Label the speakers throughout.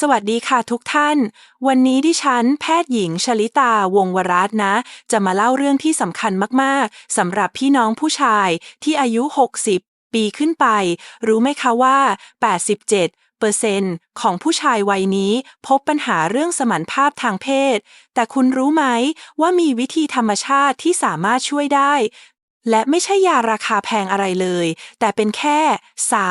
Speaker 1: สวัสดีค่ะทุกท่าน วันนี้ดิฉัน แพทย์หญิงชลิตาวงวรัตน์นะ จะมาเล่าเรื่องที่สำคัญมากๆสำหรับพี่น้องผู้ชายที่อายุ 60 ปีขึ้นไป รู้ไหมคะว่า 87เปอร์เซ็นต์ของผู้ชายวัยนี้พบปัญหาเรื่องสมรรถภาพทางเพศ แต่คุณรู้ไหมว่ามีวิธีธรรมชาติที่สามารถช่วยได้ และไม่ใช่ยาราคาแพงอะไรเลย แต่เป็นแค่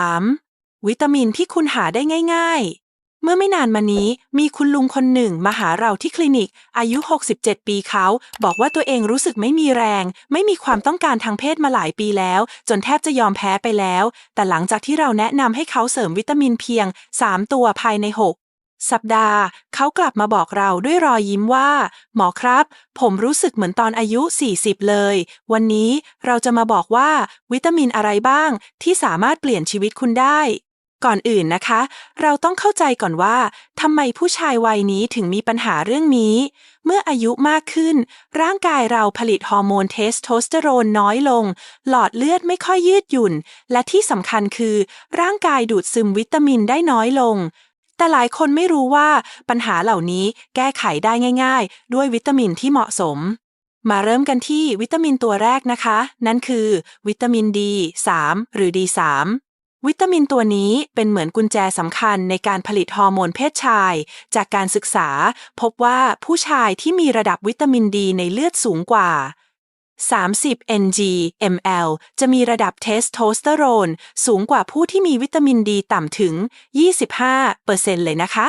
Speaker 1: 3. วิตามินที่คุณหาได้ง่าย ๆ เมื่อไม่นานมานี้มีคุณลุงคนหนึ่งมาหาเราที่คลินิก อายุ 67 ปีเขา บอกว่าตัวเองรู้สึกไม่มีแรง ไม่มีความต้องการทางเพศมาหลายปีแล้ว จนแทบจะยอมแพ้ไปแล้ว แต่หลังจากที่เราแนะนำให้เขาเสริมวิตามินเพียง 3 ตัวภายใน 6 สัปดาห์ เขากลับมาบอกเราด้วยรอยยิ้มว่า หมอครับ ผมรู้สึกเหมือนตอนอายุ 40 เลย วันนี้เราจะมาบอกว่า วิตามินอะไรบ้าง ที่สามารถเปลี่ยนชีวิตคุณได้ ก่อนอื่นนะคะ เราต้องเข้าใจก่อนว่าทำไมผู้ชายวัยนี้ถึงมีปัญหาเรื่องนี้ เมื่ออายุมากขึ้น ร่างกายเราผลิตฮอร์โมนเทสโทสเตอโรนน้อยลง หลอดเลือดไม่ค่อยยืดหยุ่น และที่สำคัญคือ ร่างกายดูดซึมวิตามินได้น้อยลง แต่หลายคนไม่รู้ว่าปัญหาเหล่านี้แก้ไขได้ง่าย ๆ ด้วยวิตามินที่เหมาะสมมาเริ่มกันที่วิตามินตัวแรกนะคะ นั่นคือ วิตามิน D3 หรือ D3 วิตามินตัวนี้เป็นเหมือนกุญแจสำคัญในการผลิตฮอร์โมนเพศชาย จากการศึกษา พบว่าผู้ชายที่มีระดับวิตามินดีในเลือดสูงกว่า 30 ng ml จะมีระดับเทสโทสเตอโรนสูงกว่าผู้ที่มีวิตามินดีต่ำถึง 25%เลยนะคะ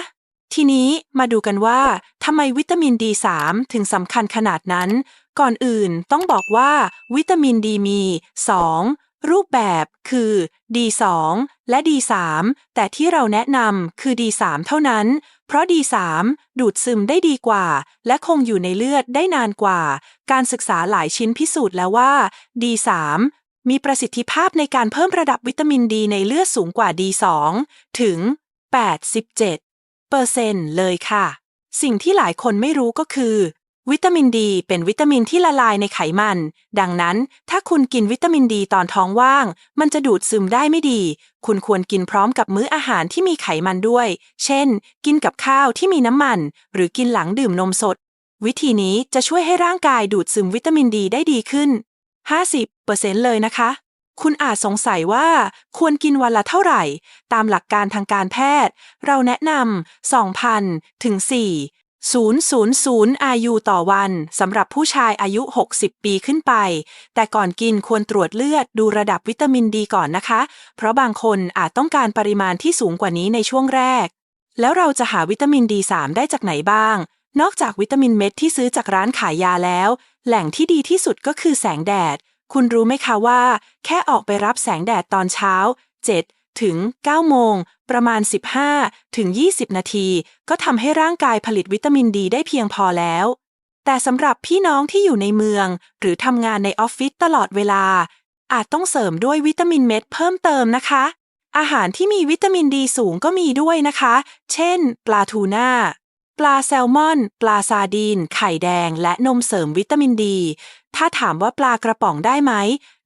Speaker 1: ทีนี้มาดูกันว่าทำไมวิตามิน D3 ถึงสำคัญขนาดนั้น ก่อนอื่นต้องบอกว่าวิตามินดีมี 2 รูปแบบคือ D2 และ D3 แต่ที่เราแนะนำคือ D3 เท่านั้น เพราะ D3 ดูดซึมได้ดีกว่า และคงอยู่ในเลือดได้นานกว่า การศึกษาหลายชิ้นพิสูจน์แล้วว่า D3 มีประสิทธิภาพในการเพิ่มระดับวิตามินดีในเลือดสูงกว่า D2 ถึง 87เปอร์เซ็นต์เลยค่ะ สิ่งที่หลายคนไม่รู้ก็คือ วิตามินดีเป็นวิตามินที่ละลายในไขมัน ดังนั้น ถ้าคุณกินวิตามินดีตอนท้องว่าง มันจะดูดซึมได้ไม่ดี คุณควรกินพร้อมกับมื้ออาหารที่มีไขมันด้วย เช่น กินกับข้าวที่มีน้ำมัน หรือกินหลังดื่มนมสด วิธีนี้จะช่วยให้ร่างกายดูดซึมวิตามินดีได้ดีขึ้น 50%เลยนะคะ คุณอาจสงสัยว่า ควรกินวันละเท่าไหร่ ตามหลักการทางการแพทย์ เราแนะนำ2,000ถึง4 000 IU ต่อวันสำหรับผู้ชายอายุ 60 ปีขึ้นไป แต่ก่อนกินควรตรวจเลือดดูระดับวิตามินดีก่อนนะคะ เพราะบางคนอาจต้องการปริมาณที่สูงกว่านี้ในช่วงแรก แล้วเราจะหาวิตามิน D3 ได้จากไหนบ้าง นอกจากวิตามินเม็ดที่ซื้อจากร้านขายยาแล้ว แหล่งที่ดีที่สุดก็คือแสงแดด คุณรู้ไหมคะว่า แค่ออกไปรับแสงแดดตอนเช้า 7 ถึง 9 โมง ประมาณ 15 ถึง 20 นาที ก็ทำให้ร่างกายผลิตวิตามินดีได้เพียงพอแล้ว แต่สำหรับพี่น้องที่อยู่ในเมือง หรือทำงานในออฟฟิศตลอดเวลา อาจต้องเสริมด้วยวิตามินเม็ดเพิ่มเติมนะคะ อาหารที่มีวิตามินดีสูงก็มีด้วยนะคะ เช่น ปลาทูน่าปลาแซลมอน ปลาซาดีน ไข่แดง และนมเสริมวิตามินดี ถ้าถามว่าปลากระป๋องได้ไหม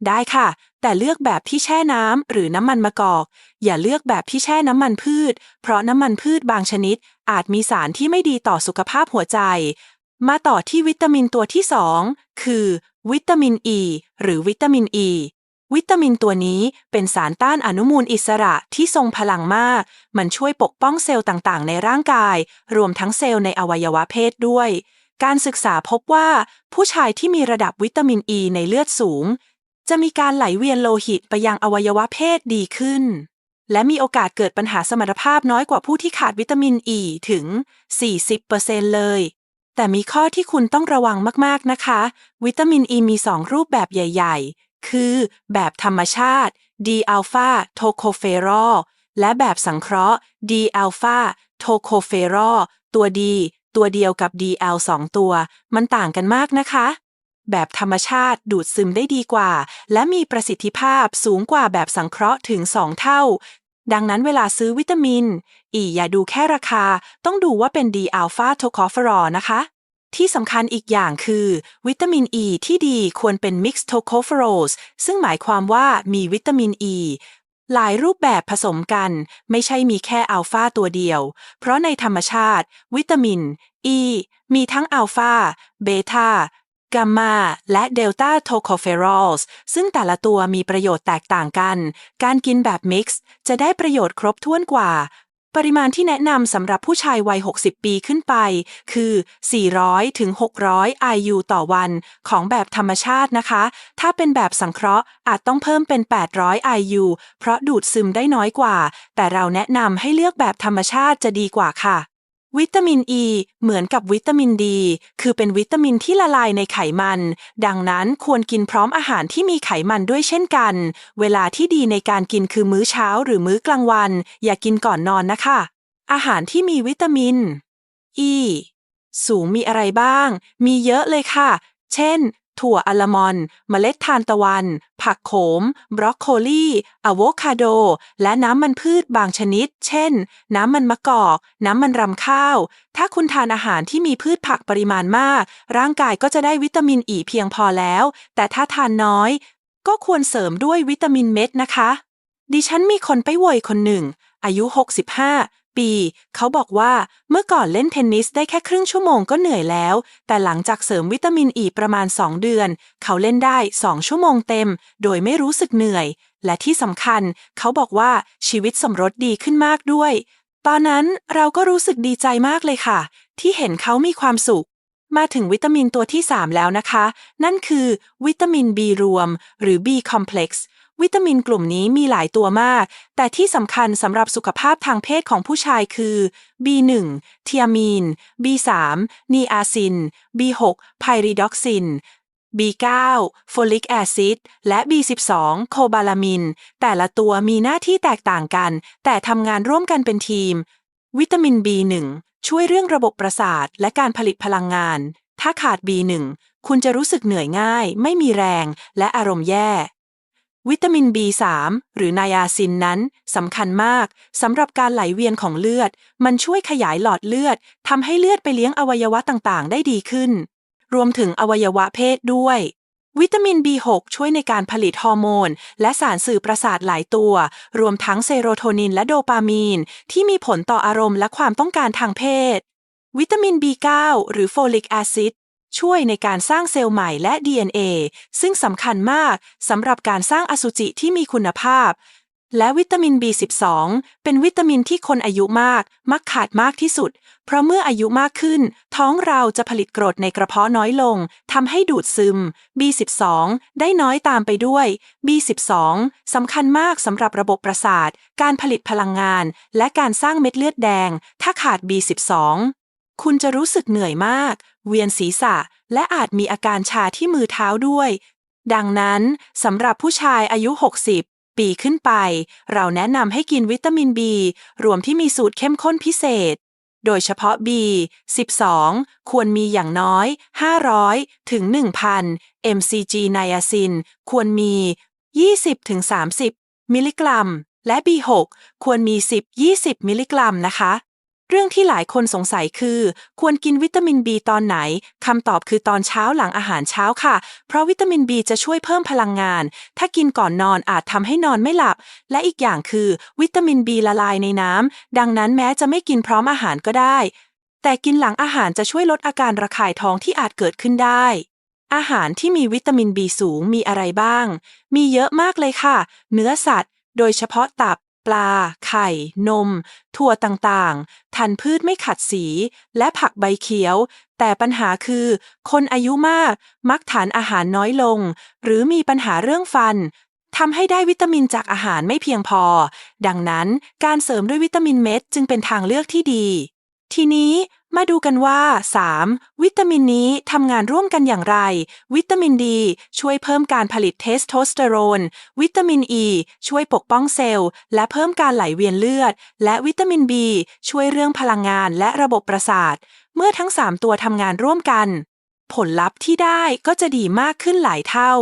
Speaker 1: ได้ค่ะ แต่เลือกแบบที่แช่น้ำหรือน้ำมันมะกอก อย่าเลือกแบบที่แช่น้ำมันพืช เพราะน้ำมันพืชบางชนิด อาจมีสารที่ไม่ดีต่อสุขภาพหัวใจ มาต่อที่วิตามินตัวที่ 2 คือ วิตามินอ e, ีหรือวิตามินอ e. ีวิตามินตัวนี้เป็นสารต้านอนุมูลอิสระที่ทรงพลังมาก มันช่วยปกป้องเซลล์ต่างๆ ในร่างกาย รวมทั้งเซลล์ในอวัยวะเพศด้วย การศึกษาพบว่าผู้ชายที่มีระดับวิตามินอ e ีในเลือดสูง จะมีการไหลเวียนโลหิตไปยังอวัยวะเพศดีขึ้น และมีโอกาสเกิดปัญหาสมรรถภาพน้อยกว่าผู้ที่ขาดวิตามินอ e ีถึง 40%เลย แต่มีข้อที่คุณต้องระวังมากๆนะคะ วิตามินอ e ีมี2รูปแบบใหญ่ ๆ คือ แบบธรรมชาติ D อัลฟาโทโคเฟรอลและแบบสังเคราะห์ D อัลฟาโทโคเฟรอลตัวดี ตัวเดียวกับ DL 2 ตัว มันต่างกันมากนะคะ แบบธรรมชาติดูดซึมได้ดีกว่า และมีประสิทธิภาพสูงกว่าแบบสังเคราะห์ถึง 2 เท่า ดังนั้นเวลาซื้อวิตามิน อีอย่าดูแค่ราคา ต้องดูว่าเป็น D อัลฟาโทคเฟรอนะคะ ที่สำคัญอีกอย่างคือ วิตามินอ e ีที่ดีควรเป็น mixed tocopherol ซึ่งหมายความว่ามีวิตามินอ e, หลายรูปแบบผสมกันไม่ใช่มีแค่อัลฟาตัวเดียว เพราะในธรรมชาติ วิตามินอ e ีมีทั้งอัลฟาเบตากัมมาและเดลต้าโทโคเฟรอลส์ซึ่งแต่ละตัวมีประโยชน์แตกต่างกัน การกินแบบมิกซ์จะได้ประโยชน์ครบถ้วนกว่า ปริมาณที่แนะนำสำหรับผู้ชายวัย 60 ปีขึ้นไป คือ 400 ถึง 600 IU ต่อวันของแบบธรรมชาตินะคะ ถ้าเป็นแบบสังเคราะห์อาจต้องเพิ่มเป็น 800 IU เพราะดูดซึมได้น้อยกว่า แต่เราแนะนำให้เลือกแบบธรรมชาติจะดีกว่าค่ะ วิตามินอ e ีเหมือนกับวิตามินดี คือเป็นวิตามินที่ละลายในไขมัน ดังนั้นควรกินพร้อมอาหารที่มีไขมันด้วยเช่นกัน เวลาที่ดีในการกินคือมื้อเช้าหรือมื้อกลางวัน อย่ากินก่อนนอนนะคะ อาหารที่มีวิตามินอ e. ีสูงมีอะไรบ้าง มีเยอะเลยค่ะ เช่น ถั่วอัลมอนด์เมล็ดทานตะวัน ผักโขม บรอกโคลีอะโวคาโด และน้ำมันพืชบางชนิด เช่น น้ำมันมะกอก น้ำมันรำข้าว ถ้าคุณทานอาหารที่มีพืชผักปริมาณมาก ร่างกายก็จะได้วิตามินอีเพียงพอแล้ว แต่ถ้าทานน้อย ก็ควรเสริมด้วยวิตามินเม็ดนะคะ ดิฉันมีคนไปโวยคนหนึ่งอายุ 65 ปี เขาบอกว่าเมื่อก่อนเล่นเทนนิสได้แค่ครึ่งชั่วโมงก็เหนื่อยแล้ว แต่หลังจากเสริมวิตามินอ e ีประมาณ 2 เดือน เขาเล่นได้ 2 ชั่วโมงเต็ม โดยไม่รู้สึกเหนื่อย และที่สำคัญ เขาบอกว่าชีวิตสมรสดีขึ้นมากด้วย ตอนนั้นเราก็รู้สึกดีใจมากเลยค่ะ ที่เห็นเขามีความสุขมาถึงวิตามินตัวที่ 3 แล้วนะคะ นั่นคือวิตามิน B รวม หรือ B complex วิตามินกลุ่มนี้มีหลายตัวมาก แต่ที่สำคัญสำหรับสุขภาพทางเพศของผู้ชายคือ B1 เทียมีน B3 นีอาซิน B6 ไพริดอกซิน B9 โฟลิกแอซิด และ B12 โคบาลามิน แต่ละตัวมีหน้าที่แตกต่างกัน แต่ทำงานร่วมกันเป็นทีม วิตามิน B1 ช่วยเรื่องระบบประสาทและการผลิตพลังงาน ถ้าขาด B1 คุณจะรู้สึกเหนื่อยง่าย ไม่มีแรง และอารมณ์แย่ วิตามิน B3 หรือไนอาซินนั้นสำคัญมากสำหรับการไหลเวียนของเลือด มันช่วยขยายหลอดเลือดทำให้เลือดไปเลี้ยงอวัยวะต่างๆ ได้ดีขึ้น รวมถึงอวัยวะเพศด้วย วิตามิน B6 ช่วยในการผลิตฮอร์โมน และสารสื่อประสาทหลายตัว รวมทั้งเซโรโทนินและโดปามีน ที่มีผลต่ออารมณ์และความต้องการทางเพศวิตามิน B9 หรือโฟลิกแอซิด ช่วยในการสร้างเซลล์ใหม่และ DNA ซึ่งสำคัญมากสำหรับการสร้างอสุจิที่มีคุณภาพ และวิตามิน B12 เป็นวิตามินที่คนอายุมาก มักขาดมากที่สุด เพราะเมื่ออายุมากขึ้น ท้องเราจะผลิตกรดในกระเพาะน้อยลงทำให้ดูดซึม B12 ได้น้อยตามไปด้วย B12 สำคัญมากสำหรับระบบประสาท การผลิตพลังงาน และการสร้างเม็ดเลือดแดง ถ้าขาด B12 คุณจะรู้สึกเหนื่อยมาก เวียนศีรษะ และอาจมีอาการชาที่มือเท้าด้วย ดังนั้นสำหรับผู้ชายอายุ 60 ปีขึ้นไป เราแนะนำให้กินวิตามิน B รวมที่มีสูตรเข้มข้นพิเศษ โดยเฉพาะ B 12 ควรมีอย่างน้อย 500 ถึง 1,000 mcg ไนอาซิน ควรมี 20 ถึง 30 มิลลิกรัม และ B6 ควรมี 10-20 มิลลิกรัมนะคะ เรื่องที่หลายคนสงสัยคือ ควรกินวิตามิน B ตอนไหน คำตอบคือตอนเช้าหลังอาหารเช้าค่ะ เพราะวิตามิน B จะช่วยเพิ่มพลังงาน ถ้ากินก่อนนอนอาจทำให้นอนไม่หลับ และอีกอย่างคือ วิตามิน B ละลายในน้ำดังนั้นแม้จะไม่กินพร้อมอาหารก็ได้ แต่กินหลังอาหารจะช่วยลดอาการระคายท้องที่อาจเกิดขึ้นได้ อาหารที่มีวิตามิน B สูงมีอะไรบ้าง มีเยอะมากเลยค่ะ เนื้อสัตว์ โดยเฉพาะตับ ปลา ไข่ นม ถั่วต่างๆ ทันพืชไม่ขัดสี และผักใบเขียว แต่ปัญหาคือ คนอายุมากมักทานอาหารน้อยลง หรือมีปัญหาเรื่องฟันทำให้ได้วิตามินจากอาหารไม่เพียงพอ ดังนั้นการเสริมด้วยวิตามินเม็ดจึงเป็นทางเลือกที่ดี ทีนี้มาดูกันว่า 3. วิตามินนี้ทำงานร่วมกันอย่างไร วิตามินดี ช่วยเพิ่มการผลิตเทสโทสเตอโรน วิตามินอ e ีช่วยปกป้องเซลล์ และเพิ่มการไหลเวียนเลือด และวิตามิน B ช่วยเรื่องพลังงานและระบบประสาท เมื่อทั้ง 3 ตัวทำงานร่วมกัน ผลลัพธ์ที่ได้ก็จะดีมากขึ้นหลายเท่า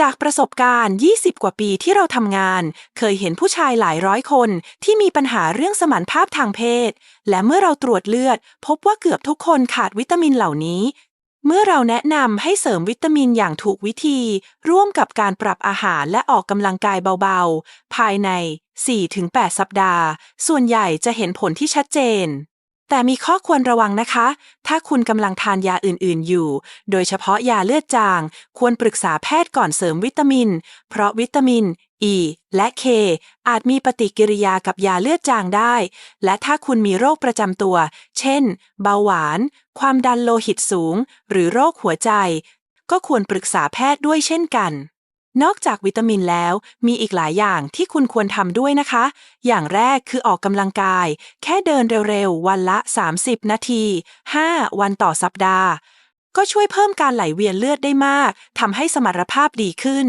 Speaker 1: จากประสบการณ์ 20 กว่าปีที่เราทำงาน เคยเห็นผู้ชายหลายร้อยคนที่มีปัญหาเรื่องสมานภาพทางเพศ และเมื่อเราตรวจเลือด พบว่าเกือบทุกคนขาดวิตามินเหล่านี้ เมื่อเราแนะนำให้เสริมวิตามินอย่างถูกวิธี ร่วมกับการปรับอาหารและออกกำลังกายเบาๆ ภายใน 4-8 สัปดาห์ ส่วนใหญ่จะเห็นผลที่ชัดเจน แต่มีข้อควรระวังนะคะ ถ้าคุณกำลังทานยาอื่นๆอยู่ โดยเฉพาะยาเลือดจาง ควรปรึกษาแพทย์ก่อนเสริมวิตามิน เพราะวิตามิน E และ K อาจมีปฏิกิริยากับยาเลือดจางได้ และถ้าคุณมีโรคประจำตัว เช่น เบาหวาน ความดันโลหิตสูง หรือโรคหัวใจ ก็ควรปรึกษาแพทย์ด้วยเช่นกัน นอกจากวิตามินแล้ว มีอีกหลายอย่างที่คุณควรทำด้วยนะคะ อย่างแรกคือออกกำลังกาย แค่เดินเร็วๆ วันละ 30 นาที 5 วันต่อสัปดาห์ ก็ช่วยเพิ่มการไหลเวียนเลือดได้มากทำให้สมรรถภาพดีขึ้น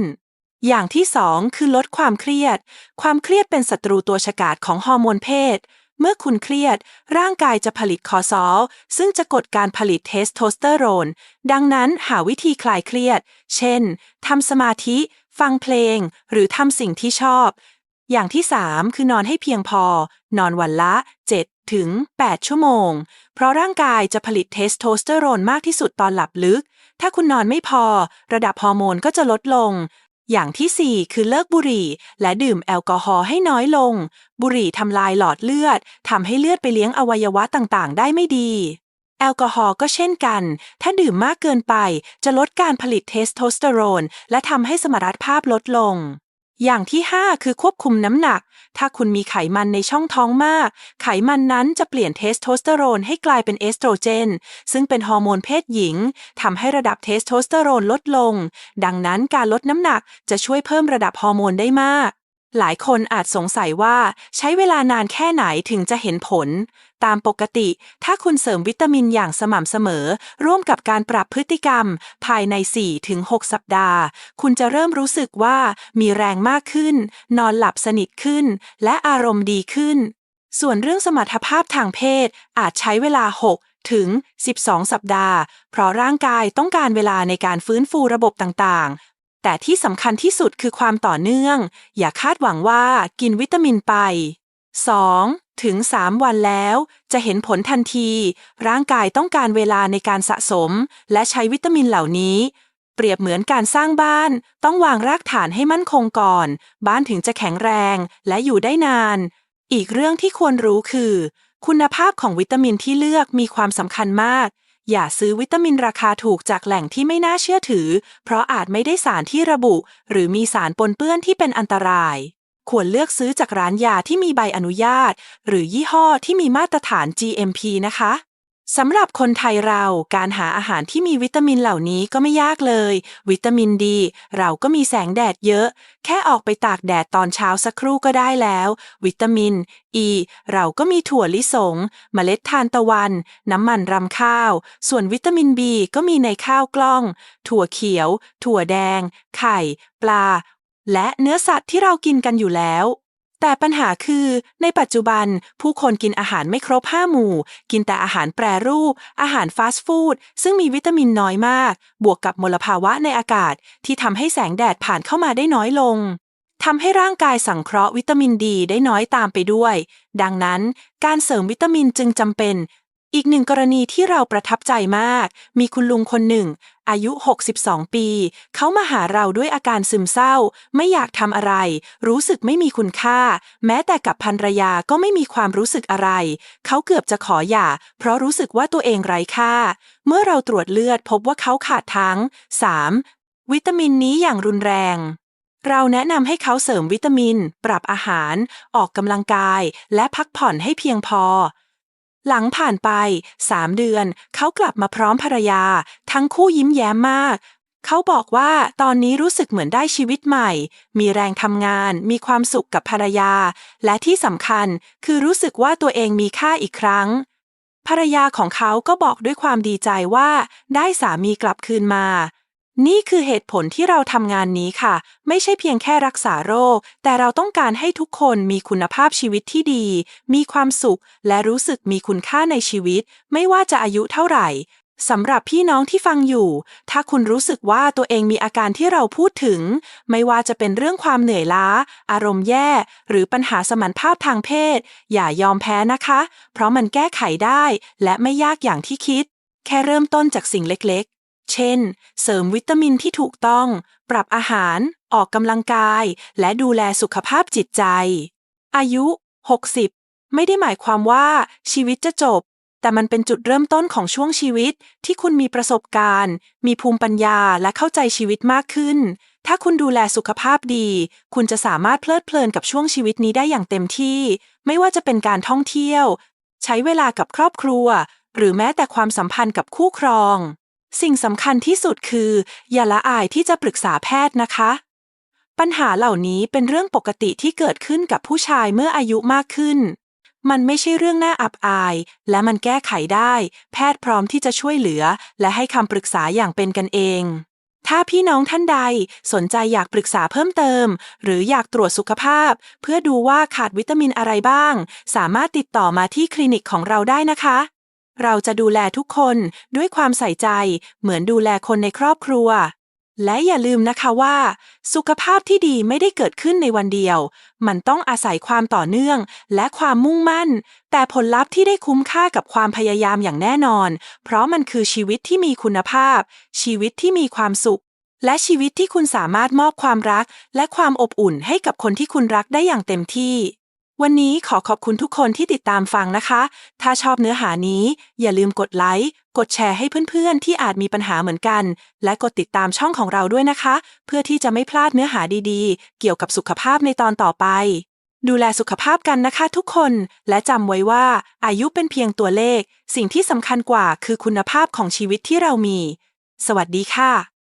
Speaker 1: อย่างที่สองคือลดความเครียด ความเครียดเป็นศัตรูตัวฉกาจของฮอร์โมนเพศ เมื่อคุณเครียด ร่างกายจะผลิตคอซอล ซึ่งจะกดการผลิตเทสโทสเตอโรน ดังนั้นหาวิธีคลายเครียด เช่น ทำสมาธิ ฟังเพลง หรือทำสิ่งที่ชอบ อย่างที่ 3 คือนอนให้เพียงพอ นอนวันละ 7 ถึง 8 ชั่วโมง เพราะร่างกายจะผลิตเทสโทสเตอโรนมากที่สุดตอนหลับลึก ถ้าคุณนอนไม่พอ ระดับฮอร์โมนก็จะลดลงอย่างที่ 4 คือเลิกบุหรี่ และดื่มแอลกอฮอล์ให้น้อยลง บุหรี่ทำลายหลอดเลือดทำให้เลือดไปเลี้ยงอวัยวะต่างๆ ได้ไม่ดี แอลกอฮอล์ก็เช่นกัน ถ้าดื่มมากเกินไป จะลดการผลิตเทสโทสเตอโรน และทำให้สมรรถภาพลดลง อย่างที่ 5 คือควบคุมน้ำหนัก ถ้าคุณมีไขมันในช่องท้องมาก ไขมันนั้นจะเปลี่ยนเทสโทสเตอโรนให้กลายเป็นเอสโตรเจน ซึ่งเป็นฮอร์โมนเพศหญิงทำให้ระดับเทสโทสเตอโรนลดลง ดังนั้นการลดน้ำหนักจะช่วยเพิ่มระดับฮอร์โมนได้มาก หลายคนอาจสงสัยว่าใช้เวลานานแค่ไหนถึงจะเห็นผล ตามปกติ ถ้าคุณเสริมวิตามินอย่างสม่ำเสมอ ร่วมกับการปรับพฤติกรรม ภายใน 4-6 สัปดาห์ คุณจะเริ่มรู้สึกว่ามีแรงมากขึ้น นอนหลับสนิทขึ้น และอารมณ์ดีขึ้น ส่วนเรื่องสมรรถภาพทางเพศ อาจใช้เวลา 6ถึง 12 สัปดาห์ เพราะร่างกายต้องการเวลาในการฟื้นฟูระบบต่าง แต่ที่สำคัญที่สุดคือความต่อเนื่อง อย่าคาดหวังว่ากินวิตามินไป 2 ถึง 3 วันแล้ว จะเห็นผลทันที ร่างกายต้องการเวลาในการสะสม และใช้วิตามินเหล่านี้ เปรียบเหมือนการสร้างบ้าน ต้องวางรากฐานให้มั่นคงก่อน บ้านถึงจะแข็งแรงและอยู่ได้นาน อีกเรื่องที่ควรรู้คือ คุณภาพของวิตามินที่เลือกมีความสำคัญมาก อย่าซื้อวิตามินราคาถูกจากแหล่งที่ไม่น่าเชื่อถือ เพราะอาจไม่ได้สารที่ระบุ หรือมีสารปนเปื้อนที่เป็นอันตราย ควรเลือกซื้อจากร้านยาที่มีใบอนุญาต หรือยี่ห้อที่มีมาตรฐาน GMP นะคะ สำหรับคนไทยเราการหาอาหารที่มีวิตามินเหล่านี้ก็ไม่ยากเลย วิตามินดี เราก็มีแสงแดดเยอะ แค่ออกไปตากแดดตอนเช้าสักครู่ก็ได้แล้ว วิตามินอี เราก็มีถั่วลิสง เมล็ดทานตะวัน น้ำมันรำข้าว ส่วนวิตามินบีก็มีในข้าวกล้อง ถั่วเขียว ถั่วแดง ไข่ ปลา และเนื้อสัตว์ที่เรากินกันอยู่แล้ว แต่ปัญหาคือ ในปัจจุบัน ผู้คนกินอาหารไม่ครบห้าหมู่ กินแต่อาหารแปรรูป อาหารฟาสต์ฟู้ดซึ่งมีวิตามินน้อยมาก บวกกับมลภาวะในอากาศ ที่ทำให้แสงแดดผ่านเข้ามาได้น้อยลงทำให้ร่างกายสังเคราะห์วิตามินดีได้น้อยตามไปด้วย ดังนั้น การเสริมวิตามินจึงจำเป็น อีกหนึ่งกรณีที่เราประทับใจมาก มีคุณลุงคนหนึ่ง อายุ 62 ปี เขามาหาเราด้วยอาการซึมเศร้า ไม่อยากทำอะไร รู้สึกไม่มีคุณค่า แม้แต่กับภรรยาก็ไม่มีความรู้สึกอะไร เขาเกือบจะขอหย่า เพราะรู้สึกว่าตัวเองไร้ค่า เมื่อเราตรวจเลือดพบว่าเขาขาดทั้ง 3. วิตามินนี้อย่างรุนแรงเราแนะนำให้เขาเสริมวิตามิน ปรับอาหาร ออกกำลังกาย และพักผ่อนให้เพียงพอ หลังผ่านไป3เดือน เขากลับมาพร้อมภรรยา ทั้งคู่ยิ้มแย้มมาก เขาบอกว่าตอนนี้รู้สึกเหมือนได้ชีวิตใหม่ มีแรงทำงาน มีความสุขกับภรรยา และที่สำคัญคือรู้สึกว่าตัวเองมีค่าอีกครั้งภรรยาของเขาก็บอกด้วยความดีใจว่า ได้สามีกลับคืนมา นี่คือเหตุผลที่เราทำงานนี้ค่ะ ไม่ใช่เพียงแค่รักษาโรค แต่เราต้องการให้ทุกคนมีคุณภาพชีวิตที่ดี มีความสุข และรู้สึกมีคุณค่าในชีวิต ไม่ว่าจะอายุเท่าไหร่สำหรับพี่น้องที่ฟังอยู่ ถ้าคุณรู้สึกว่าตัวเองมีอาการที่เราพูดถึง ไม่ว่าจะเป็นเรื่องความเหนื่อยล้า อารมณ์แย่ หรือปัญหาสมรรถภาพทางเพศ อย่ายอมแพ้นะคะ เพราะมันแก้ไขได้ และไม่ยากอย่างที่คิด แค่เริ่มต้นจากสิ่งเล็ก เช่น เสริมวิตามินที่ถูกต้อง ปรับอาหาร ออกกำลังกาย และดูแลสุขภาพจิตใจ อายุ 60 ไม่ได้หมายความว่าชีวิตจะจบ แต่มันเป็นจุดเริ่มต้นของช่วงชีวิตที่คุณมีประสบการณ์ มีภูมิปัญญาและเข้าใจชีวิตมากขึ้น ถ้าคุณดูแลสุขภาพดี คุณจะสามารถเพลิดเพลินกับช่วงชีวิตนี้ได้อย่างเต็มที่ ไม่ว่าจะเป็นการท่องเที่ยว ใช้เวลากับครอบครัว หรือแม้แต่ความสัมพันธ์กับคู่ครอง สิ่งสำคัญที่สุดคือ อย่าละอายที่จะปรึกษาแพทย์นะคะ ปัญหาเหล่านี้เป็นเรื่องปกติที่เกิดขึ้นกับผู้ชายเมื่ออายุมากขึ้น มันไม่ใช่เรื่องน่าอับอาย และมันแก้ไขได้ แพทย์พร้อมที่จะช่วยเหลือ และให้คำปรึกษาอย่างเป็นกันเอง ถ้าพี่น้องท่านใดสนใจอยากปรึกษาเพิ่มเติม หรืออยากตรวจสุขภาพ เพื่อดูว่าขาดวิตามินอะไรบ้าง สามารถติดต่อมาที่คลินิกของเราได้นะคะ เราจะดูแลทุกคนด้วยความใส่ใจเหมือนดูแลคนในครอบครัว และอย่าลืมนะคะว่า สุขภาพที่ดีไม่ได้เกิดขึ้นในวันเดียว มันต้องอาศัยความต่อเนื่องและความมุ่งมั่น แต่ผลลัพธ์ที่ได้คุ้มค่ากับความพยายามอย่างแน่นอน เพราะมันคือชีวิตที่มีคุณภาพ ชีวิตที่มีความสุข และชีวิตที่คุณสามารถมอบความรัก และความอบอุ่นให้กับคนที่คุณรักได้อย่างเต็มที่ วันนี้ขอขอบคุณทุกคนที่ติดตามฟังนะคะ ถ้าชอบเนื้อหานี้ อย่าลืมกดไลค์ กดแชร์ให้เพื่อนๆ ที่อาจมีปัญหาเหมือนกัน และกดติดตามช่องของเราด้วยนะคะ เพื่อที่จะไม่พลาดเนื้อหาดีๆ เกี่ยวกับสุขภาพในตอนต่อไป ดูแลสุขภาพกันนะคะทุกคน และจำไว้ว่า อายุเป็นเพียงตัวเลข สิ่งที่สำคัญกว่าคือคุณภาพของชีวิตที่เรามี สวัสดีค่ะ